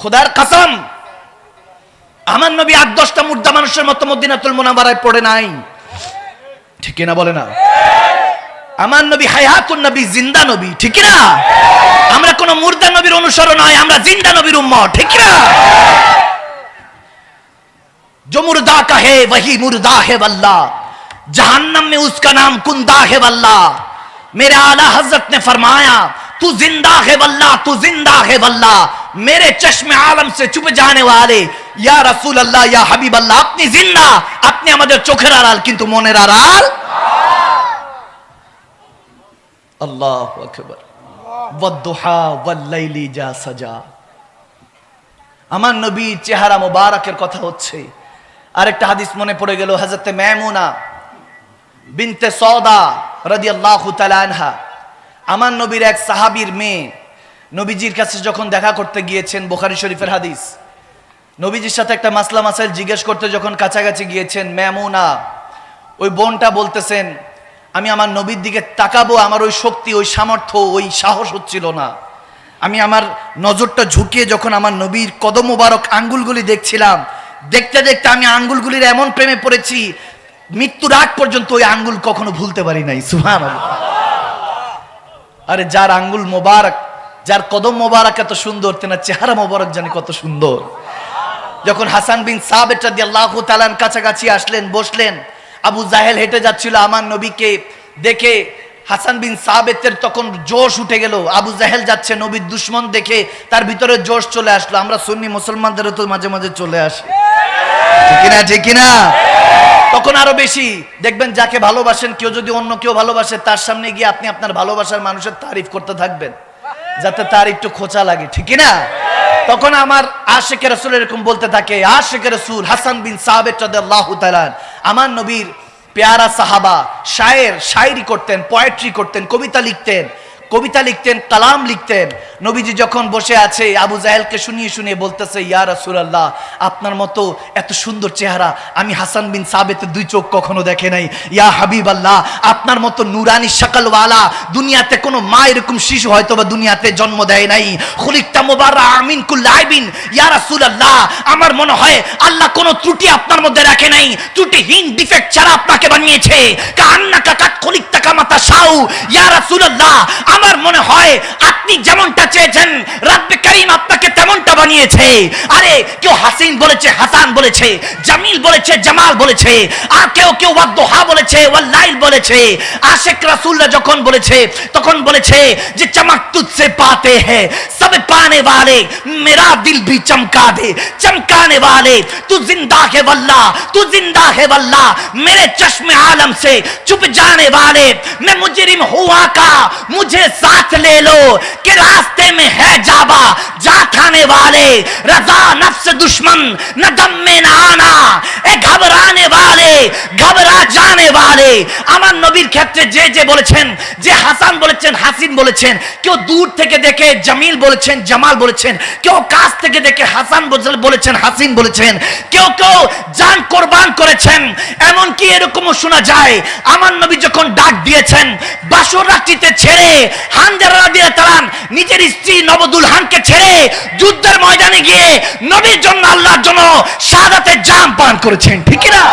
খোদার কাসাম আমার নবী আট দশটা মুর্দা মানুষের মতো মদিনাতুল মোনাবারায় পড়ে নাই ঠিক না বলে না আমার নবী হায়াতুন নবী জিন্দা নবী ঠিক না আমরা কোন মুর্দা নবীর অনুসরণ নয় আমরা জিন্দা নবীর উম্মত ঠিক না जो मुर्दा का है वही मुर्दा है वल्ला जहन्नम में उसका नाम कुंदा है वल्ला मेरे आला हजरत ने फरमाया तू जिंदा है वल्ला तू जिंदा है वल्ला मेरे चश्मे आलम से चुप जाने वाले या रसूल अल्लाह या हबीब अल्लाह अपनी जिंदा अपने আমাদের চোখের আড়াল কিন্তু মনের আড়াল আল্লাহু আকবার ওয়াদ্দুহা ওয়াল্লাইলি যা সাজা আমার নবী চেহারা মোবারকের কথা হচ্ছে আরেকটা হাদিস মনে পড়ে গেল হজরতে মেমুনা বিনতে সৌদা রাদিয়াল্লাহু তাআলা আনহা আমার নবীর এক সাহাবীর মেয়ে নবীজির কাছে যখন দেখা করতে গিয়েছেন বোখারি শরীফের হাদিস, নবীজির সাথে একটা মাসলা মাসাইল জিজ্ঞেস করতে যখন কাছাকাছি গিয়েছেন মেমুনা ওই বোনটা বলতেছেন, আমি আমার নবীর দিকে তাকাবো, আমার ওই শক্তি, ওই সামর্থ্য, ওই সাহস হচ্ছিল না। আমি আমার নজরটা ঝুঁকিয়ে যখন আমার নবীর কদম মোবারক আঙ্গুলগুলি দেখছিলাম, দেখতে দেখতে আমি আঙ্গুলগুলির এমন প্রেমে পড়েছি, মৃত্যুর আগ পর্যন্ত ওই আঙ্গুল কখনো ভুলতে পারি নাই সুহান আরে যার আঙ্গুল মোবারক যার কদম মোবারক এত সুন্দর, তেনার চেহারা মোবারক জানি কত সুন্দর। যখন হাসান বিন দিয়ে আল্লাহ তালান কাছাকাছি আসলেন, বসলেন, আবু জাহেল হেঁটে যাচ্ছিল আমার নবীকে দেখে, হাসান বিন সাবেতের তখন জোশ উঠে গেল। আবু জাহেল যাচ্ছে নবীর দুশ্মন দেখে, তার ভিতরে জোশ চলে আসলো। আমরা সুন্নি মুসলমানদেরও তো মাঝে মাঝে চলে আসে। ঠিক না ঠিক না তখন আরও বেশি, দেখবেন যাকে ভালোবাসেন, কেউ যদি অন্য কেউ ভালোবাসে, তার সামনে গিয়ে আপনি আপনার ভালোবাসার মানুষের তারিফ করতে থাকবেন। যাতে তার একটু খোঁচা লাগে, ঠিক না তখন আমার আশেখ রসুল এরকম বলতে থাকে, আশেখ রসুল হাসান বিন আল্লাহ আমার নবীর পেয়ারা সাহাবা, শায়ের, শায়রি করতেন পোয়েট্রি করতেন, কবিতা লিখতেন কবিতা লিখতেন, কালাম লিখতেন। নবীজি যখন বসে আছে, আবু জাহেলকে শুনিয়ে শুনিয়ে বলতেছে, ইয়া রাসূলুল্লাহ, আপনার মতো এত সুন্দর চেহারা আমি হাসান বিন সাবেতের দুই চোখ কখনো দেখে নাই। ইয়া হাবিব আল্লাহ আপনার মতো নুরানি শাকালওয়ালা, দুনিয়াতে কোনো মা এরকম শিশু হয়তো বা দুনিয়াতে জন্ম দেয় নাই। খুলিকটা মোবাররা আমিন কুল্লাইবিন ইয়া রাসূলুল্লাহ, আমার মনে হয় আল্লাহ কোনো ত্রুটি আপনার মধ্যে রাখে নাই। ত্রুটিহীন ডিফেক্ট ছাড়া আপনাকে বানিয়েছে। কান্না কাকা খলিকটা কামাতা সাউ ইয়া রাসূলুল্লাহ আমার মনে হয় আপনি যেমনটা চেয়েছেন রাব্বে কারীম আপনাকে তেমনটা বানিয়েছে আরে কেউ হাসিন বলেছে হাসান বলেছে জামিল বলেছে জামাল বলেছে আর কেউ কেউ ওয়াদ্দোহা বলেছে ওয়াল্লাইল বলেছে আশেক রাসূলরা যখন বলেছে তখন বলেছে যে চমক তুঝসে পাতে हैं सब पाने वाले मेरा दिल भी चमका दे चमकाने वाले तू जिंदा है वल्ला तू जिंदा है वल्ला मेरे चश्मे आलम से चुप जाने वाले मैं मुजरिम हुआ का मुझे साथ ले लो कि रास्ते में है जाबा जा खाने वाले रजा नफ्स दुश्मन न दम में न आना ए घबराने वाले ঘবরা জানে वाले আমার নবীর ক্ষেত্রে যে যে বলেছেন যে হাসান বলেছেন হাসিন বলেছেন কেউ দূর থেকে দেখে জামিল বলেছেন জামাল বলেছেন কেউ কাছ থেকে দেখে হাসান বলে- বলেছেন হাসিন বলেছেন কেউ কেউ জান কোরবান করেছেন এমন কি এরকমও শোনা যায় আমার নবী যখন ডাক দিয়েছেন বাসর রাত্রিতে ছেড়ে হানজারা তারান নিজের স্ত্রী নবদুল হানকে ছেড়ে যুদ্ধের ময়দানে গিয়ে নবীর জন্য, আল্লাহর জন্য সাদাতে জাম পান করেছেন। ঠিক না